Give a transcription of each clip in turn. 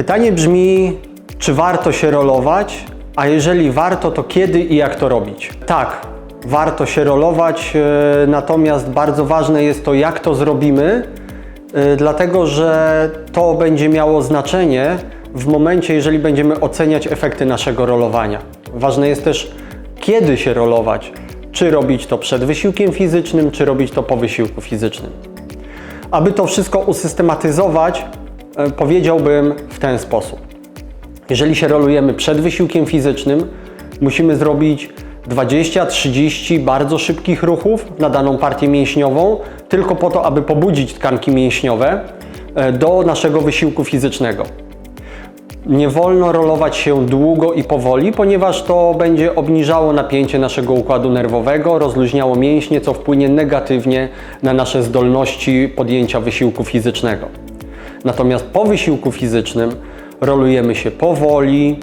Pytanie brzmi, czy warto się rolować, a jeżeli warto, to kiedy i jak to robić? Tak, warto się rolować, e, natomiast bardzo ważne jest to, jak to zrobimy, e, dlatego że to będzie miało znaczenie w momencie, jeżeli będziemy oceniać efekty naszego rolowania. Ważne jest też, kiedy się rolować. Czy robić to przed wysiłkiem fizycznym, czy robić to po wysiłku fizycznym. Aby to wszystko usystematyzować, powiedziałbym w ten sposób. Jeżeli się rolujemy przed wysiłkiem fizycznym, musimy zrobić 20-30 bardzo szybkich ruchów na daną partię mięśniową, tylko po to, aby pobudzić tkanki mięśniowe e, do naszego wysiłku fizycznego. Nie wolno rolować się długo i powoli, ponieważ to będzie obniżało napięcie naszego układu nerwowego, rozluźniało mięśnie, co wpłynie negatywnie na nasze zdolności podjęcia wysiłku fizycznego. Natomiast po wysiłku fizycznym rolujemy się powoli,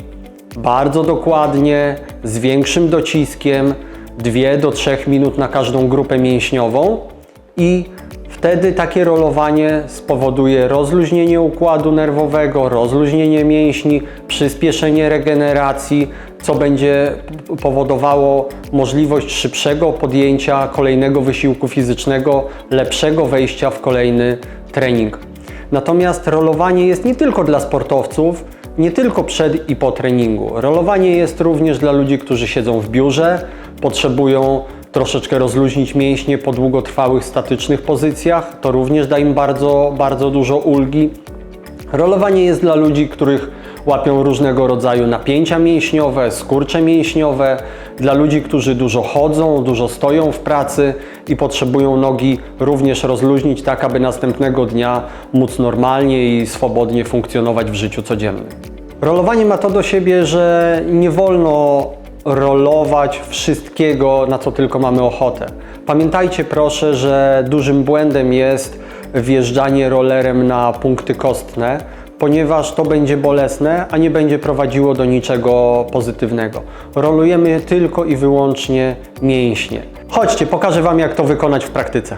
bardzo dokładnie, z większym dociskiem, 2 do 3 minut na każdą grupę mięśniową i wtedy takie rolowanie spowoduje rozluźnienie układu nerwowego, rozluźnienie mięśni, przyspieszenie regeneracji, co będzie powodowało możliwość szybszego podjęcia kolejnego wysiłku fizycznego, lepszego wejścia w kolejny trening. Natomiast rolowanie jest nie tylko dla sportowców, nie tylko przed i po treningu. Rolowanie jest również dla ludzi, którzy siedzą w biurze, potrzebują troszeczkę rozluźnić mięśnie po długotrwałych statycznych pozycjach. To również da im bardzo, bardzo dużo ulgi. Rolowanie jest dla ludzi, których łapią różnego rodzaju napięcia mięśniowe, skurcze mięśniowe, dla ludzi, którzy dużo chodzą, dużo stoją w pracy i potrzebują nogi również rozluźnić, tak aby następnego dnia móc normalnie i swobodnie funkcjonować w życiu codziennym. Rolowanie ma to do siebie, że nie wolno rolować wszystkiego, na co tylko mamy ochotę. Pamiętajcie proszę, że dużym błędem jest wjeżdżanie rollerem na punkty kostne, ponieważ to będzie bolesne, a nie będzie prowadziło do niczego pozytywnego. Rolujemy tylko i wyłącznie mięśnie. Chodźcie, pokażę Wam, jak to wykonać w praktyce.